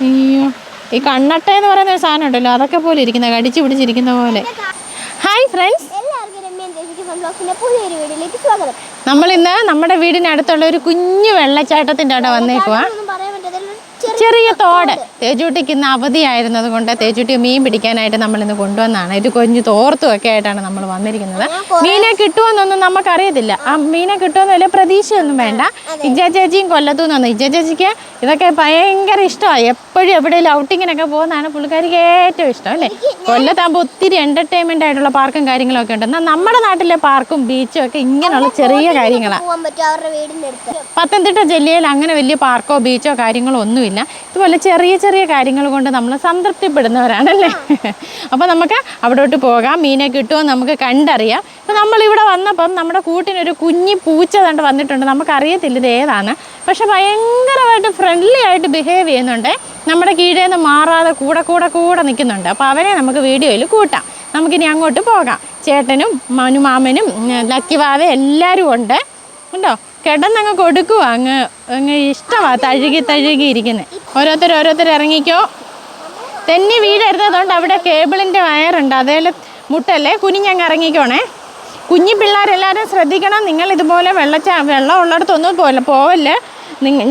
അയ്യോ. ഈ കണ്ണട്ട എന്ന് പറയുന്ന ഒരു സാധനം ഉണ്ടല്ലോ അതൊക്കെ പോലെ ഇരിക്കുന്ന കടിച്ചു പിടിച്ചിരിക്കുന്ന പോലെ. ഹായ് ഫ്രണ്ട്സ് നമ്മൾ ഇന്ന് നമ്മുടെ വീടിനടുത്തുള്ള ഒരു കുഞ്ഞു വെള്ളച്ചാട്ടത്തിന്റെ അവിടെ വന്നേക്കുവാ. ചെറിയ തോട്. തേജൂട്ടിക്ക് ഇന്ന് അവധിയായിരുന്നത് കൊണ്ട് തേജൂട്ടി മീൻ പിടിക്കാനായിട്ട് നമ്മൾ ഇന്ന് കൊണ്ടുവന്നാണ്. ഇത് കൊഞ്ഞു തോർത്തും ഒക്കെ ആയിട്ടാണ് നമ്മൾ വന്നിരിക്കുന്നത്. മീനെ കിട്ടുമെന്നൊന്നും നമുക്കറിയത്തില്ല. ആ മീനെ കിട്ടുമെന്ന് വലിയ പ്രതീക്ഷയൊന്നും വേണ്ട. ഇജ്ജ ചേച്ചിയും കൊല്ലത്തു നിന്നു ഇജ്ജ ചേച്ചിക്ക് ഇതൊക്കെ ഭയങ്കര ഇഷ്ടമാണ് എപ്പോഴും എവിടെയെങ്കിലും ഔട്ടിങ്ങിനൊക്കെ പോകുന്നതാണ് പുള്ളിക്കാരിക്ക് ഏറ്റവും ഇഷ്ടം അല്ലേ? കൊല്ലത്താകുമ്പോൾ ഒത്തിരി എന്റർടൈൻമെന്റ് ആയിട്ടുള്ള പാർക്കും കാര്യങ്ങളൊക്കെ ഉണ്ട്. എന്നാൽ നമ്മുടെ നാട്ടിലെ പാർക്കും ബീച്ചും ഒക്കെ ഇങ്ങനെയുള്ള ചെറിയ കാര്യങ്ങളാണ് പത്തനംതിട്ട ജില്ലയിൽ അങ്ങനെ വലിയ പാർക്കോ ബീച്ചോ കാര്യങ്ങളോ ഒന്നുമില്ല. ഇതുപോലെ ചെറിയ ചെറിയ കാര്യങ്ങൾ കൊണ്ട് നമ്മൾ സംതൃപ്തിപ്പെടുന്നവരാണല്ലേ? അപ്പോൾ നമുക്ക് അവിടോട്ട് പോകാം. മീനെ കിട്ടുമോ നമുക്ക് കണ്ടറിയാം. ഇപ്പോൾ നമ്മളിവിടെ വന്നപ്പം നമ്മുടെ കൂട്ടിനൊരു കുഞ്ഞി പൂച്ച കണ്ട് വന്നിട്ടുണ്ട്. നമുക്കറിയത്തില്ല ഇത് ഏതാണ്. പക്ഷെ ഭയങ്കരമായിട്ട് ഫ്രണ്ട്ലി ആയിട്ട് ബിഹേവ് ചെയ്യുന്നുണ്ട്. നമ്മുടെ കീഴേ നിന്ന് മാറാതെ കൂടെ കൂടെ കൂടെ നിൽക്കുന്നുണ്ട്. അപ്പോൾ അവരെ നമുക്ക് വീഡിയോയിൽ കൂട്ടാം. നമുക്കിനി അങ്ങോട്ട് പോകാം. ചേട്ടനും മനുമാമനും ലക്കിവാവ എല്ലാവരും ഉണ്ട്. ഉണ്ടോ? കിടന്നങ്ങ് കൊടുക്കുക അങ്ങ് അങ്ങ് ഇഷ്ടമാണ് തഴുകി തഴുകി ഇരിക്കുന്നത് ഓരോരുത്തർ ഓരോരുത്തർ ഇറങ്ങിക്കോ. തെന്നി വീഴരുത് അതുകൊണ്ട് അവിടെ കേബിളിന്റെ വയറുണ്ട്. അതേൽ മുട്ടല്ലേ? കുനിഞ്ഞങ്ങ് ഇറങ്ങിക്കോണേ. കുഞ്ഞു പിള്ളേരെല്ലാവരും ശ്രദ്ധിക്കണം. നിങ്ങൾ ഇതുപോലെ വെള്ളച്ച വെള്ളം ഉള്ളിടത്തൊന്നും പോലെ പോവല്ലേ?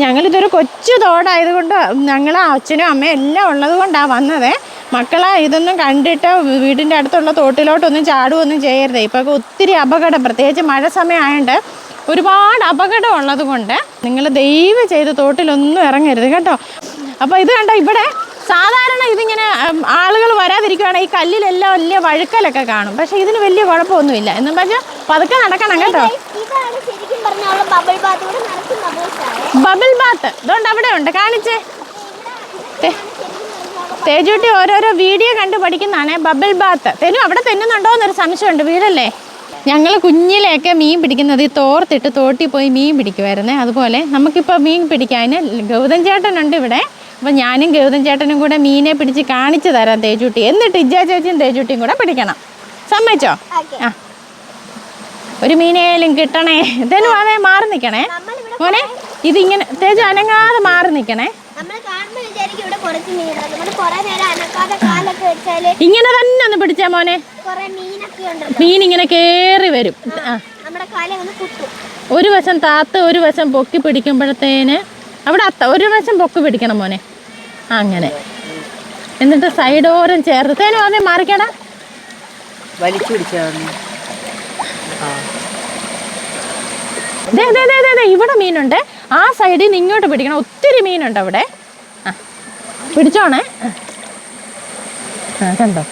ഞങ്ങളിതൊരു കൊച്ചു തോടായതുകൊണ്ട് ഞങ്ങൾ അച്ഛനും അമ്മയും എല്ലാം ഉള്ളത് കൊണ്ടാണ് വന്നത്. മക്കളെ ഇതൊന്നും കണ്ടിട്ട് വീടിന്റെ അടുത്തുള്ള തോട്ടിലോട്ടൊന്നും ചാടുകയൊന്നും ചെയ്യരുത്. ഇപ്പോൾ ഒത്തിരി അപകടം പ്രത്യേകിച്ച് മഴ സമയമായതുകൊണ്ട് ഒരുപാട് അപകടം ഉള്ളത് കൊണ്ട് നിങ്ങൾ ദയവ് ചെയ്ത് തോട്ടിലൊന്നും ഇറങ്ങരുത് കേട്ടോ. അപ്പോൾ ഇത് കണ്ടോ ഇവിടെ സാധാരണ ഇതിങ്ങനെ ആളുകൾ വരാതിരിക്കുവാണെങ്കിൽ ഈ കല്ലിലെല്ലാം വലിയ വഴുക്കലൊക്കെ കാണും. പക്ഷേ ഇതിന് വലിയ കുഴപ്പമൊന്നുമില്ല. എന്നും പറഞ്ഞാൽ പതുക്കെ നടക്കണം കേട്ടോ. ബബിൾ ബാത്ത് ഇതുകൊണ്ട് അവിടെ ഉണ്ട്. കാണിച്ചേ. തേജൂട്ടി ഓരോരോ വീഡിയോ കണ്ട് പഠിക്കുന്നതാണ്. ബബിൾ ബാത്ത് തെനു അവിടെ തെന്നുന്നുണ്ടോ എന്നൊരു സംശയമുണ്ട്. വീടല്ലേ? ഞങ്ങൾ കുഞ്ഞിലെയൊക്കെ മീൻ പിടിക്കുന്നത് ഈ തോർത്തിട്ട് തോട്ടി പോയി മീൻ പിടിക്കുമായിരുന്നേ അതുപോലെ നമുക്കിപ്പോൾ മീൻ പിടിക്കാൻ ഗൗതം ചേട്ടനുണ്ട് ഇവിടെ. അപ്പോൾ ഞാനും ഗൗതം ചേട്ടനും കൂടെ മീനെ പിടിച്ച് കാണിച്ചു തരാം തേജൂട്ടി. എന്നിട്ട് ഇജ്ജാ ചേച്ചിയും തേജൂട്ടിയും കൂടെ പിടിക്കണം. സമ്മതിച്ചോ? ആ. ഒരു മീനേലും കിട്ടണേ. ഇതേനും അതേ മാറി നിൽക്കണേ മോനെ ഇതിങ്ങനെ തേജ അനങ്ങാതെ മാറി നിൽക്കണേ നമ്മൾ കാണുമ്പോൾ വിചാരിക്കും കുറച്ച് മീനുണ്ട് നമ്മൾ കുറെ നേരം അനക്കാതെ കാലൊക്കെ വെച്ചാൽ ഇങ്ങനെ തന്നെ ഒന്ന് പിടിച്ചാ മോനെ. കുറെ മീനൊക്കെ ഉണ്ടല്ലോ മീൻ ഇങ്ങനെ കേറി വരും. നമ്മുടെ കാലം ഒന്ന് കുത്തും. ഒരു വശം താത്ത് ഒരു വശം പൊക്കി പിടിക്കുമ്പോഴത്തേന് അവിടെ അത്ത ഒരു വശം പൊക്കി പിടിക്കണം മോനെ. അങ്ങനെ. എന്നിട്ട് സൈഡോരം ചേർത്തേനും അതേ മാറിക്കടാ. വലിച്ചു ദേ ഇവിടെ മീനുണ്ട്. ആ സൈഡിൽ നിന്ന് ഇങ്ങോട്ട് പിടിക്കണം. ഒത്തിരി മീനുണ്ട് അവിടെ. ആ. പിടിച്ചോണേ. ആ. കണ്ടോ?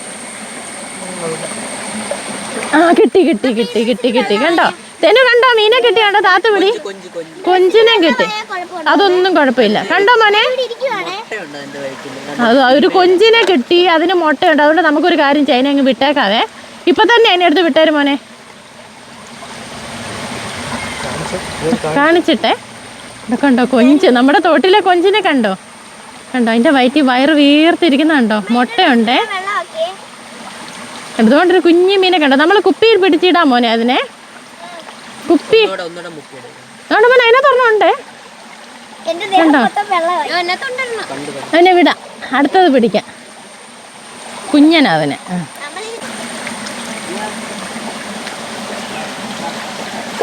ആ കിട്ടി കിട്ടി കിട്ടി കിട്ടി കിട്ടി. കണ്ടോ? തെനു കണ്ടോ? മീനെ കിട്ടി കണ്ടോ? താത്ത പിടി. കൊഞ്ച് കൊഞ്ച് കൊഞ്ചിനെ കിട്ടി. അതൊന്നും കുഴപ്പമില്ല. കണ്ടോ മോനെ? അത് ഒരു കൊഞ്ചിനെ കിട്ടി. അതിന് മുട്ടയുണ്ട്. അതുകൊണ്ട് നമുക്കൊരു കാര്യം ചെയ്യാൻ അങ്ങ് വിട്ടേക്കാവേ. ഇപ്പൊ തന്നെ അതിനടുത്ത് വിട്ടേര് മോനെ. കാണിച്ചിട്ടെ? ഇവിടെ കണ്ടോ? കൊഞ്ച്. നമ്മുടെ തോട്ടിലെ കൊഞ്ചിനെ കണ്ടോ? കണ്ടോ? അതിന്റെ വയറ്റി വയറ് വീർത്തിരിക്കുന്ന കണ്ടോ? മുട്ടയുണ്ടേ. എന്തുകൊണ്ടൊരു കുഞ്ഞു മീനെ കണ്ടോ? നമ്മൾ കുപ്പിയിൽ പിടിച്ചിടാം മോനെ അതിനെ. കുപ്പി. അതുകൊണ്ട് മോനെ അതിനെ കണ്ടു? കണ്ടു അതിനെ വിടാം. അടുത്തത് പിടിക്കാം. കുഞ്ഞനാ അതിനെ ആ. നമ്മളിത് അമ്മ പറഞ്ഞേക്കുന്നത് ദേഹത്ത് വെള്ളമായ കുഴപ്പമില്ല വെള്ളം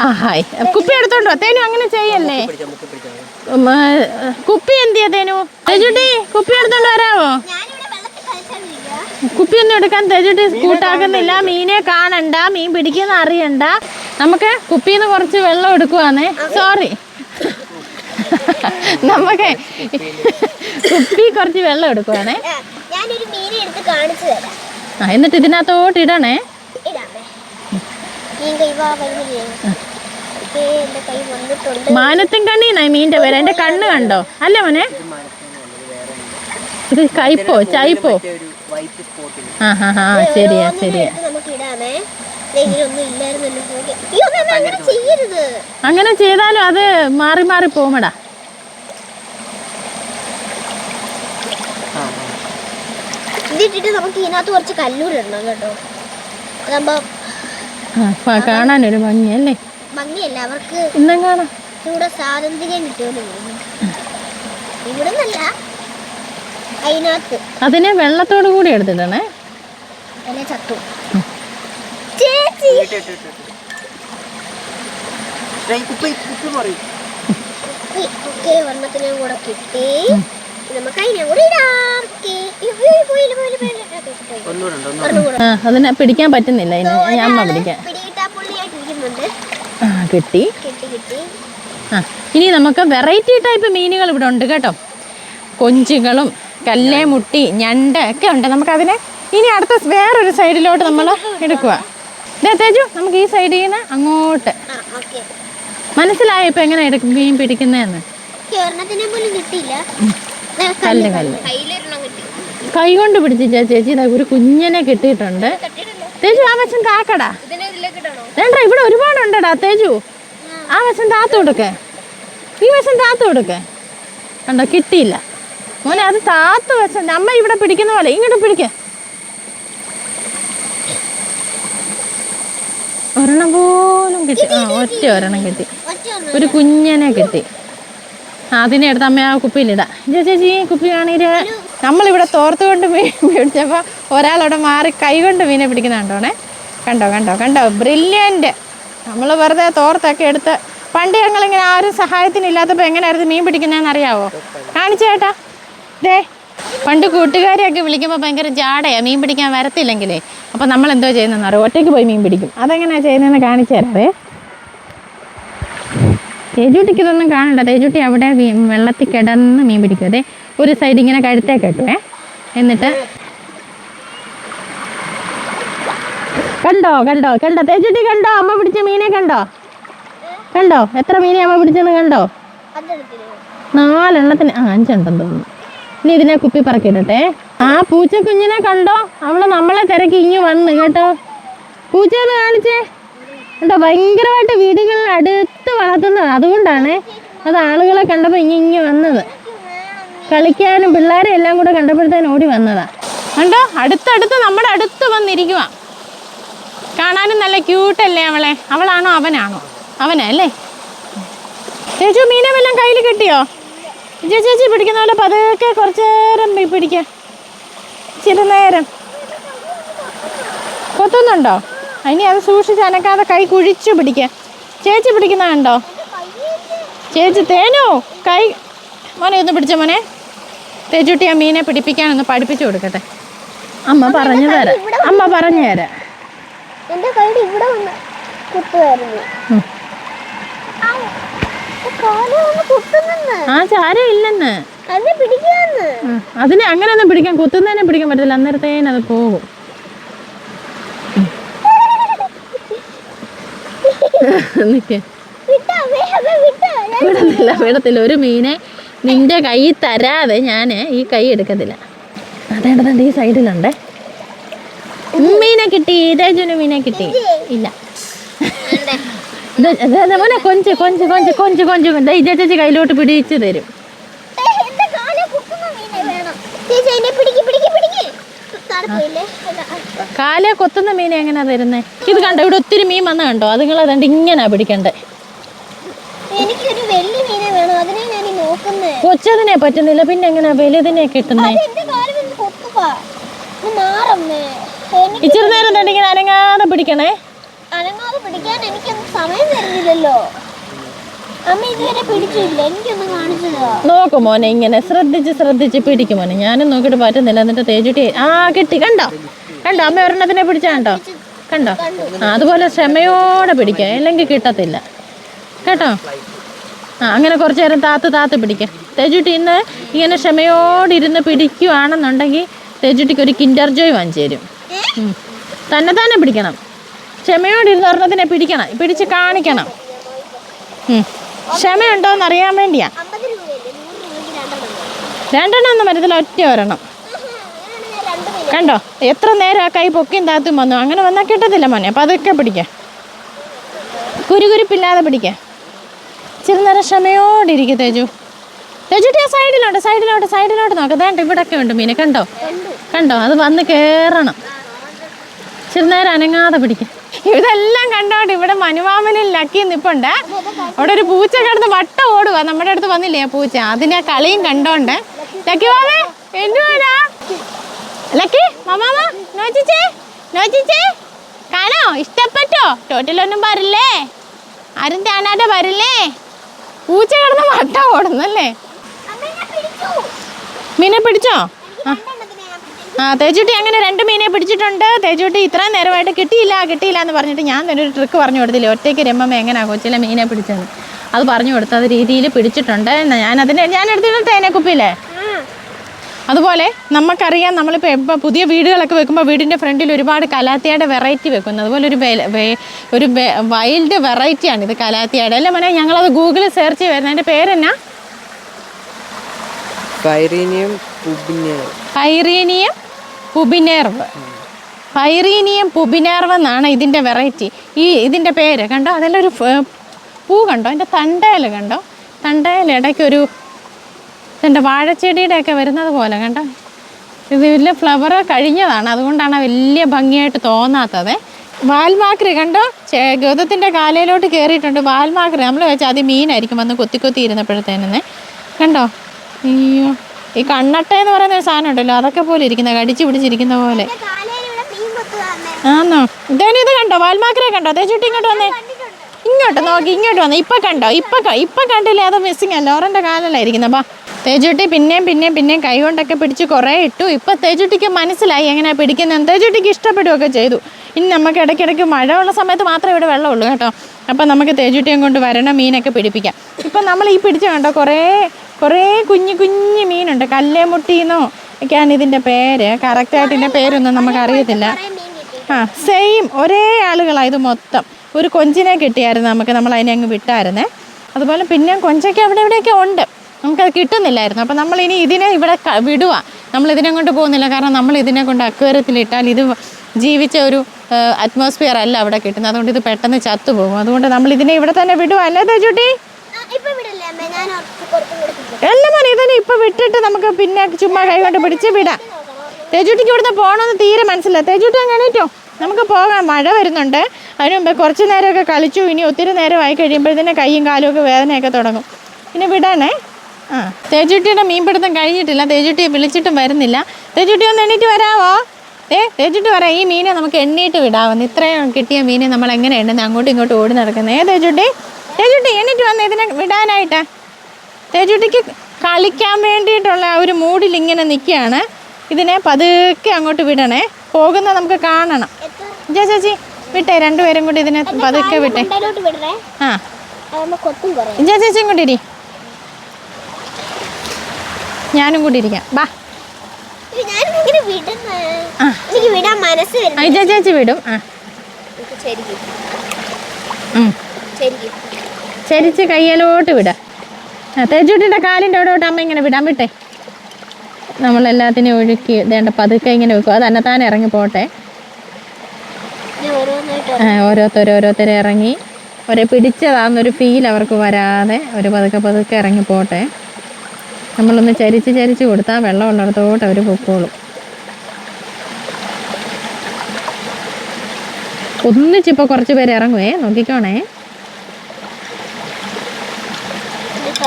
ആ. ഹായ്. കുപ്പി എടുത്തോണ്ടോ? തേനു അങ്ങനെ ചെയ്യല്ലേ? കുപ്പി എന്തിയാ തേനു? തേജുട്ടി കുപ്പി എടുത്തോണ്ട് വരാവോ? ഞാനിവിടെ വെള്ളത്തിൽ കളിച്ചാണ്ടിരിക്കുക കുപ്പി ഒന്നും എടുക്കാൻ തേജുട്ടി കൂട്ടാക്കുന്നില്ല. മീനെ കാണണ്ട മീൻ പിടിക്കുന്ന അറിയണ്ട. നമുക്ക് കുപ്പിന്ന് കുറച്ച് വെള്ളം എടുക്കുവാന്നേ. സോറി നമുക്ക് കുപ്പി കുറച്ച് വെള്ളം എടുക്കുവാണേ ഞാനൊരു മീനെ എടുത്ത് കാണിച്ചു തരാം. ആ എന്നിട്ട് ഇതിനകത്തോട്ട് ഇടണേ. മാനത്തും കണ്ണീന്നാ മീന്റെ പേര് എന്റെ കണ്ണ് കണ്ടോ? അല്ലേ മോനെ? ഇത് കയ്പോ ചൈപ്പോ? ഒരു വൈറ്റ് സ്പോട്ടിൽ ആ ഹാ ഹാ ശരിയാ ശരിയാ. അങ്ങനെ ചെയ്താലും അത് മാറി മാറി പോമടാ ഇതിട്ടിട്ട് നമുക്ക് ഇതിനകത്ത് കുറച്ച് കല്ലൂർ ഇടണം കേട്ടോ. അതാകുമ്പോ കാണാൻ ഒരു കാണാനൊരു ഭംഗിയല്ലേ? ഭംഗിയല്ല അവർക്ക് ഇന്നും കാണാം കുറച്ചുകൂടെ സ്വാതന്ത്ര്യം കിട്ടുമല്ലോ ഇവിടെ നിന്നല്ല അതിനകത്ത്. അതിനെ വെള്ളത്തോട് കൂടി എടുത്തിട്ടാണേ? അതിനെ ചത്തു. ചേച്ചി. കുപ്പി കുപ്പി പറയും ഓക്കെ വർണത്തിനും കൂടെ കിട്ടി. അതിനെ പിടിക്കാൻ പറ്റുന്നില്ല അമ്മ പിടിക്കാം. പിടികിട്ടാപ്പുള്ളിയായിട്ടിരിക്കുന്നുണ്ട് ആ കിട്ടി. ആ ഇനി നമുക്ക് വെറൈറ്റി ടൈപ്പ് മീനുകൾ ഇവിടെ ഉണ്ട് കേട്ടോ. കൊഞ്ചുകളും കല്ലേ മുട്ടി ഞണ്ട് ഒക്കെ ഉണ്ട്. നമുക്ക് അതിനെ ഇനി അടുത്ത വേറൊരു സൈഡിലോട്ട് നമ്മൾ എടുക്കുക തേജു നമുക്ക് ഈ സൈഡിൽ നിന്ന് അങ്ങോട്ട്. മനസ്സിലായോ ഇപ്പം എങ്ങനെ എടുക്കും മീൻ പിടിക്കുന്നതെന്ന് കിട്ടിയില്ല. കൈ കൊണ്ട് പിടിച്ചിട്ടാ ചേച്ചി ഒരു കുഞ്ഞിനെ കിട്ടിയിട്ടുണ്ട്. തേജു ആ വശം കാക്കടാ. വേണ്ട ഇവിടെ ഒരുപാടുണ്ടടാ തേജു. ആ വശം താത്തു കൊടുക്കേ. ഈ വശം താത്തു കൊടുക്കേ. കണ്ടോ കിട്ടിയില്ല. മോനെ അത് താത്തു വശം. അമ്മ ഇവിടെ പിടിക്കുന്ന പോലെ ഇങ്ങോട്ട് പിടിക്കേ. ഒരെണ്ണം പോലും കിട്ടി. ആ ഒറ്റ ഒരെണ്ണം കിട്ടി. ഒരു കുഞ്ഞനെ കിട്ടി. അതിനെ എടുത്ത് അമ്മ ആ കുപ്പിയിലിടാം ചേച്ചി ഈ കുപ്പി കാണീര് നമ്മളിവിടെ തോർത്ത് കൊണ്ട് മീൻ പിടിച്ചപ്പോൾ ഒരാളവിടെ മാറി കൈ കൊണ്ട് മീനെ പിടിക്കുന്ന കണ്ടോണേ? കണ്ടോ കണ്ടോ കണ്ടോ? ബ്രില്യന്റ് നമ്മൾ വെറുതെ തോർത്തൊക്കെ എടുത്ത് പണ്ട് ഞങ്ങളിങ്ങനെ ആരും സഹായത്തിനില്ലാത്തപ്പോൾ എങ്ങനെയായിരുന്നു മീൻ പിടിക്കുന്നതെന്ന് അറിയാവോ? കാണിച്ചു ചേട്ടാ ദേ പണ്ട് കൂട്ടുകാരെയൊക്കെ വിളിക്കുമ്പോൾ ഭയങ്കര ജാടയാണ് മീൻ പിടിക്കാൻ വരത്തില്ലെങ്കിലേ. അപ്പോൾ നമ്മൾ എന്തോ ചെയ്യുന്നതെന്ന് അറിയാം? ഒറ്റയ്ക്ക് പോയി മീൻ പിടിക്കും. അതെങ്ങനെയാണ് ചെയ്യുന്നതെന്ന് കാണിച്ചു തരാവേ. തേജൂട്ടിക്ക് ഇതൊന്നും കാണണ്ട. തേജുട്ടി അവിടെ വെള്ളത്തിൽ കിടന്ന് മീൻ പിടിക്കും. അതെ ഒരു സൈഡ് ഇങ്ങനെ കഴുത്തേ കെട്ടുവേ എന്നിട്ട് കണ്ടോ കണ്ടോ കണ്ടോ? തേജുട്ടി കണ്ടോ? അമ്മ പിടിച്ച മീനെ കണ്ടോ? കണ്ടോ? എത്ര മീനെ അമ്മ പിടിച്ചെന്ന് കണ്ടോ? നാലെണ്ണത്തിന് ആ അഞ്ചുണ്ടെന്ന് തോന്നുന്നു. ഇനി ഇതിനെ കുപ്പി പറക്കിടട്ടെ. ആ പൂച്ച കുഞ്ഞിനെ കണ്ടോ? അവൾ നമ്മളെ തിരക്കി ഇങ്ങ് വന്ന് കേട്ടോ? പൂച്ചയെന്ന് കാണിച്ചേ? കേട്ടോ ഭയങ്കരമായിട്ട് വീടുകളിൽ അടുത്ത് വളർത്തുന്നത് അതുകൊണ്ടാണ് അത് ആളുകളെ കണ്ടപ്പോൾ ഇങ്ങനെ ഇങ്ങനെ വന്നത്. കളിക്കാനും പിള്ളേരെ എല്ലാം കൂടെ കണ്ടപ്പോഴത്തേനും ഓടി വന്നതാ. കണ്ടോ? അടുത്തടുത്ത് നമ്മുടെ അടുത്ത് വന്നിരിക്കുക കാണാനും നല്ല ക്യൂട്ടല്ലേ അവളെ? അവളാണോ അവനാണോ? അവനാ അല്ലേ? ചേച്ചു മീനെ വല്ലതും കയ്യിൽ കിട്ടിയോ? ചേച്ചി ചേച്ചി പിടിക്കുന്ന പോലെ പതുക്കെ കുറച്ച് നേരം പിടിക്ക. ചില നേരം. കൊത്തുന്നുണ്ടോ? ഇനി അത് സൂക്ഷിച്ച് അനക്കാതെ കൈ കുഴിച്ചു പിടിക്ക ചേച്ചി പിടിക്കുന്ന കണ്ടോ ചേച്ചി തേനോ കൈ. മോനെ ഒന്ന് പിടിച്ച മോനെ. തേച്ചുട്ടി ആ മീനെ പിടിപ്പിക്കാനൊന്ന് പഠിപ്പിച്ചു കൊടുക്കട്ടെ. അമ്മ പറഞ്ഞു തരാം. അമ്മ പറഞ്ഞു തരാം. കൈയുടെ ഇവിടെ കുത്തുമായിരുന്നു ആ ചാരം ഇല്ലെന്ന്. അതിനെ അങ്ങനെ ഒന്നും പിടിക്കാൻ കുത്തുന്നതിനെ പിടിക്കാൻ പറ്റില്ല അന്നേരത്തേനത് പോകും നിക്ക് വിട്ടാ വേഗം വിട്ടാ ഞാൻ വിടത്തില്ല വിടത്തില്ല. ഒരു മീനെ നിന്റെ കൈ തരാതെ ഞാൻ ഈ കൈ എടുക്കത്തില്ല. അതേണ്ടതുണ്ട് ഈ സൈഡിലുണ്ട്. മീനെ കിട്ടി തേജുന് മീനെ കിട്ടി. ഇല്ല. മോനെ കൊഞ്ച് കൊഞ്ച് കൊഞ്ച് കൊഞ്ച് കൊഞ്ച്. ഇതേ ചേച്ചി കയ്യിലോട്ട് പിടിച്ച് തരും. കാലെ കൊത്തുന്ന മീൻ എങ്ങനെയാ തരുന്നേ? ഇത് കണ്ടോ ഇവിടെ ഒത്തിരി മീൻ വന്ന കണ്ടോ? അതുങ്ങൾ അതുകൊണ്ട് ഇങ്ങനെയാ പിടിക്കണ്ടേ? എനിക്കൊരു വലിയ മീനെ വേണം? അതിനെ ഞാൻ നോക്കുന്നേ. കൊച്ചതിനെ പറ്റുന്നില്ല. പിന്നെ എങ്ങനെയാ വലുതിനെ കിട്ടുന്നേ? എനിക്ക് ഇച്ചിരി നേരം തന്നെ ഇങ്ങനെ അനങ്ങാതെ പിടിക്കണേ? അനങ്ങാതെ പിടിക്കാൻ എനിക്കൊന്നും സമയം തരുന്നില്ലല്ലോ. നോക്കും മോനെ ഇങ്ങനെ ശ്രദ്ധിച്ച് ശ്രദ്ധിച്ച് പിടിക്കും മോനെ. ഞാനും നോക്കിയിട്ട് പറ്റുന്നില്ല. എന്നിട്ട് തേജുട്ടി ആ കിട്ടി. കണ്ടോ? കണ്ടോ? അമ്മ ഒരെണ്ണത്തിനെ പിടിച്ചാണ്ടോ കണ്ടോ? കണ്ടോ? അതുപോലെ ക്ഷമയോടെ പിടിക്കുക അല്ലെങ്കിൽ കിട്ടത്തില്ല. കേട്ടോ? ആ അങ്ങനെ കുറച്ച് നേരം താത്ത് താത്ത് പിടിക്കുക തേജുട്ടി ഇന്ന് ഇങ്ങനെ ക്ഷമയോടെ ഇരുന്ന് പിടിക്കുവാണെന്നുണ്ടെങ്കിൽ തേജുട്ടിക്ക് ഒരു കിൻഡർ ജോയ് വാങ്ങിച്ചു തരും. തന്നെ തന്നെ പിടിക്കണം. ക്ഷമയോടെ ഇരുന്ന് ഒരെണ്ണത്തിനെ പിടിക്കണം. പിടിച്ച് കാണിക്കണം. ഉം. ക്ഷമയുണ്ടോയെന്ന് അറിയാൻ വേണ്ടിയാ. രണ്ടെണ്ണം ഒന്നും വരത്തില്ല ഒറ്റ ഒരെണ്ണം. കണ്ടോ? എത്ര നേരം ആ കൈ പൊക്കിയും താത്തും വന്നു. അങ്ങനെ വന്നാൽ കിട്ടത്തില്ല മോനെ. അപ്പം അതൊക്കെ പിടിക്കാം. കുരുകുരുപ്പില്ലാതെ പിടിക്കാം. ഇച്ചിരി നേരം ക്ഷമയോടെ ഇരിക്കും തേജു തേജുട്ടി ആ സൈഡിലോട്ട് സൈഡിലോട്ട് സൈഡിലോട്ട് നോക്കാം. വേണ്ട ഇവിടൊക്കെ ഉണ്ട് മീനെ. കണ്ടോ? കണ്ടോ. അത് വന്ന് കയറണം ഇച്ചിരി നേരം അനങ്ങാതെ പിടിക്കാം. ഇതെല്ലാം കണ്ടോണ്ട് ഇവിടെ മനുമാമനും ലക്കി നിപ്പുണ്ട്. അവിടെ ഒരു പൂച്ച കിടന്ന് വട്ടം ഓടുക നമ്മുടെ അടുത്ത് വന്നില്ലേ ആ പൂച്ച? അതിനെ കളിയും കണ്ടോണ്ട്. ലക്കി മാമേ എന്തുവാനാ ലക്കി മാമാമ നോച്ചിച്ചേ നോച്ചിച്ചേ കാണോ? ഇഷ്ടപ്പെട്ടോ? ടോട്ടിലൊന്നും വരില്ലേ? ആരും കാണാതെ വരില്ലേ? പൂച്ച കിടന്ന് വട്ടം ഓടുന്നല്ലേ? മീനെ പിടിച്ചോ? ആ. ആ തേജുട്ടി അങ്ങനെ രണ്ട് മീനെ പിടിച്ചിട്ടുണ്ട്. തേജുട്ടി ഇത്രയും നേരമായിട്ട് കിട്ടിയില്ല കിട്ടിയില്ല എന്ന് പറഞ്ഞിട്ട് ഞാൻ തന്നെ ഒരു ട്രിക്ക് പറഞ്ഞു കൊടുത്തില്ല? ഒറ്റയ്ക്ക് രമ്മമ്മ എങ്ങനെയാ കൊച്ചിലെ മീനെ പിടിച്ചത് അത് പറഞ്ഞു കൊടുത്തു അത് രീതിയിൽ പിടിച്ചിട്ടുണ്ട്. ഞാൻ അതിന് ഞാൻ എടുത്തിട്ട് തേനക്കുപ്പില്ലേ ആ അതുപോലെ നമുക്കറിയാം നമ്മളിപ്പോൾ എപ്പോൾ പുതിയ വീടുകളൊക്കെ വെക്കുമ്പോൾ വീടിന്റെ ഫ്രണ്ടിൽ ഒരുപാട് കലാത്തിയുടെ വെറൈറ്റി വെക്കുന്നു. അതുപോലെ ഒരു ഒരു വൈൽഡ് വെറൈറ്റിയാണ് ഇത് കലാത്തിയുടെ. അല്ല മോനെ ഞങ്ങളത് ഗൂഗിളിൽ സെർച്ച് ചെയ്യുമായിരുന്നു അതിന്റെ പേരെന്നാ? പൈറീനിയം പൈറീനിയം പുബിനേർവ് പൈറീനിയം പുബിനേർവ് എന്നാണ് ഇതിന്റെ വെറൈറ്റി. ഈ ഇതിന്റെ പേര് കണ്ടോ? അതെല്ലാം ഒരു പൂ കണ്ടോ? അതിന്റെ തണ്ടയിൽ കണ്ടോ? തണ്ടയിൽ ഇടയ്ക്കൊരു ഇതിന്റെ വാഴച്ചെടിയുടെയൊക്കെ വരുന്നത് പോലെ കണ്ടോ? ഇത് വലിയ ഫ്ലവർ കഴിഞ്ഞതാണ്. അതുകൊണ്ടാണ് വലിയ ഭംഗിയായിട്ട് തോന്നാത്തത്. വാൽമാക്രി കണ്ടോ? ഗോതത്തിന്റെ കാലയിലോട്ട് കയറിയിട്ടുണ്ട് വാൽമാക്രി. നമ്മൾ വെച്ചാൽ അത് മീനായിരിക്കും വന്ന് കൊത്തി കൊത്തി ഇരുന്നപ്പോഴത്തേനെ കണ്ടോ? അയ്യോ. ഈ കണ്ണട്ട എന്ന് പറയുന്ന ഒരു സാധനം ഉണ്ടല്ലോ അതൊക്കെ പോലെ ഇരിക്കുന്ന കടിച്ചു പിടിച്ചിരിക്കുന്ന പോലെ. ആന്നോ? ഇതേനെ ഇത് കണ്ടോ? വാൽമാക്കരെ കണ്ടോ? അതേ ചുട്ടി ഇങ്ങോട്ട് വന്നേ. ഇങ്ങോട്ട് നോക്കി ഇങ്ങോട്ട് വന്നേ. ഇപ്പൊ കണ്ടോ? ഇപ്പൊ ഇപ്പൊ കണ്ടില്ലേ? അത് മിസ്സിങ് അല്ല ഓറന്റെ കാലല്ലായിരിക്കുന്ന ബാ തേജുട്ടി പിന്നെയും പിന്നെയും പിന്നെയും കൈ കൊണ്ടൊക്കെ പിടിച്ച് കുറേ ഇട്ടു. ഇപ്പൊ തേജുട്ടിക്ക് മനസ്സിലായി എങ്ങനെയാ പിടിക്കുന്നത് തേജുട്ടിക്ക് ഇഷ്ടപ്പെടുകയൊക്കെ ചെയ്തു. ഇനി നമുക്ക് ഇടയ്ക്കിടയ്ക്ക് മഴ ഉള്ള സമയത്ത് മാത്രമേ ഇവിടെ വെള്ളമുള്ളൂ കേട്ടോ. അപ്പം നമുക്ക് തേജുട്ടിയും കൊണ്ട് വരണ മീനൊക്കെ പിടിപ്പിക്കാം. ഇപ്പം നമ്മൾ ഈ പിടിച്ച കണ്ടോ? കുറേ കുറേ കുഞ്ഞു കുഞ്ഞു മീനുണ്ട്. കല്ലേമുട്ടിന്നോ ഒക്കെയാണ് ഇതിന്റെ പേര്. കറക്റ്റായിട്ട് ഇതിന്റെ പേരൊന്നും നമുക്ക് അറിയത്തില്ല കുറെ മീൻ കിട്ടി ആ സെയിം ഒരേ ആളുകളാണ് ഇത് മൊത്തം. ഒരു കൊഞ്ചിനെ കിട്ടിയായിരുന്നു നമുക്ക്. നമ്മൾ അതിനെ അങ്ങ് വിട്ടായിരുന്നേ. അതുപോലെ പിന്നെ കൊഞ്ചൊക്കെ അവിടെ ഇവിടെയൊക്കെ ഉണ്ട്. നമുക്കത് കിട്ടുന്നില്ലായിരുന്നു. അപ്പം നമ്മൾ ഇനി ഇതിനെ ഇവിടെ വിടുക നമ്മൾ ഇതിനെ കൊണ്ട് പോകുന്നില്ല. കാരണം നമ്മൾ ഇതിനെ കൊണ്ട് അക്വേറിയത്തിലിട്ടാൽ ഇത് ജീവിച്ച ഒരു അറ്റ്മോസ്ഫിയർ അല്ല അവിടെ കിട്ടുന്നത്. അതുകൊണ്ട് ഇത് പെട്ടെന്ന് ചത്തുപോകും. അതുകൊണ്ട് നമ്മൾ ഇതിനെ ഇവിടെ തന്നെ വിടുക അല്ലേ തേജുട്ടി എല്ലാം മോനെ ഇതിനെ ഇപ്പൊ വിട്ടിട്ട് നമുക്ക് പിന്നെ ചുമ്മാ കൈ കൊണ്ട് പിടിച്ച് വിടാം. തേജുട്ടിക്ക് ഇവിടുന്ന് പോകണമെന്ന് തീരെ മനസ്സില്ല തേജുട്ടി എണീറ്റോ? നമുക്ക് പോകാം. മഴ വരുന്നുണ്ട്. അതിന് മുമ്പ് കുറച്ച് നേരമൊക്കെ കളിച്ചു. ഇനി ഒത്തിരി നേരമായി കഴിയുമ്പോഴത്തേനെ കൈയും കാലും ഒക്കെ വേദനയൊക്കെ തുടങ്ങും. പിന്നെ വിടാനേ ആ. തേജുട്ടിയുടെ മീൻപിടുത്തം കഴിഞ്ഞിട്ടില്ല. തേജുട്ടിയെ വിളിച്ചിട്ടും വരുന്നില്ല. തേജുട്ടി ഒന്ന് എണ്ണീറ്റ് വരാവോ? ഏ തേജുട്ടി പറയാം ഈ മീനെ നമുക്ക് എണ്ണീട്ട് വിടാവുന്ന ഇത്രയും കിട്ടിയ മീനെ നമ്മൾ എങ്ങനെ എണ്ണുന്നത് അങ്ങോട്ടും ഇങ്ങോട്ടും ഓടി നടക്കുന്നത് ഏ തേജുട്ടി? തേജുട്ടി എണ്ണീറ്റ് വന്ന്. ഇതിനെ വിടാനായിട്ട്. തേജുട്ടിക്ക് കളിക്കാൻ വേണ്ടിയിട്ടുള്ള ഒരു മൂഡിൽ ഇങ്ങനെ നിൽക്കുകയാണ്. ഇതിനെ പതുക്കെ അങ്ങോട്ട് വിടണേ. പോകുന്ന നമുക്ക് കാണണം. ജയ ചേച്ചി വിട്ടേ. രണ്ടുപേരും കൂടി ഇതിനെ പതുക്കെ വിട്ടേ. ആ. ജയ ചേച്ചിയും കൂടി ഇരി. ഞാനും കൂടി ഇരിക്കാം. ബാ. ജയ ചേച്ചി വിടും. ആ. ചരിച്ച് കയ്യലോട്ട് വിടാം. ആ തേജുട്ടിയുടെ കാലിന്റെ അവിടോട്ട് അമ്മ ഇങ്ങനെ വിടാൻ വിട്ടേ. നമ്മളെല്ലാത്തിനെയും ഒഴുക്കി വേണ്ട പതുക്കെ ഇങ്ങനെ വെക്കും. അത് തന്നെ ഇറങ്ങി പോട്ടെ. ഓരോരുത്തർ ഇറങ്ങി. ഒരേ പിടിച്ചതാന്നൊരു ഫീൽ അവർക്ക് വരാതെ ഒരു പതുക്കെ പതുക്കെ ഇറങ്ങി പോട്ടെ. നമ്മളൊന്ന് ചരിച്ച് ചരിച്ച് കൊടുത്താൽ വെള്ളമുള്ളിടത്തോട്ട് അവർ പൊക്കോളും. ഒന്നിച്ചിപ്പോൾ കുറച്ച് പേര് ഇറങ്ങുവേ നോക്കിക്കോണേ.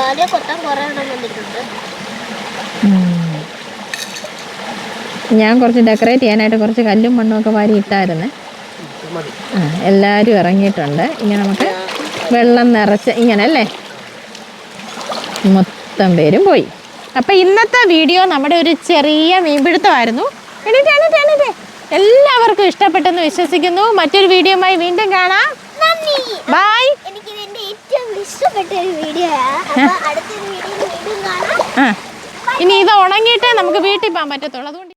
കാലിൽ കൊത്താൻ കുറെ എണ്ണം വന്നിട്ടുണ്ട് ഞാൻ കുറച്ച് ഡെക്കറേറ്റ് ചെയ്യാനായിട്ട് കുറച്ച് കല്ലും മണ്ണും ഒക്കെ വാരി ഇട്ടായിരുന്നു. എല്ലാവരും ഇറങ്ങിയിട്ടുണ്ട്. ഇങ്ങനെ നമുക്ക് വെള്ളം നിറച്ച് ഇങ്ങനെ അല്ലേ? മൊത്തം പേരും പോയി. അപ്പം ഇന്നത്തെ വീഡിയോ നമ്മുടെ ഒരു ചെറിയ മീൻപിടുത്തമായിരുന്നു. എണീറ്റ് എണീറ്റ് എണീറ്റ് എല്ലാവർക്കും ഇഷ്ടപ്പെട്ടെന്ന് വിശ്വസിക്കുന്നു. മറ്റൊരു വീഡിയോയുമായി വീണ്ടും കാണാം. ബൈ ഇനി ഇത് ഉണങ്ങിയിട്ടേ നമുക്ക് വീട്ടിൽ പോകാൻ പറ്റത്തുള്ളൂ. അതുകൊണ്ട്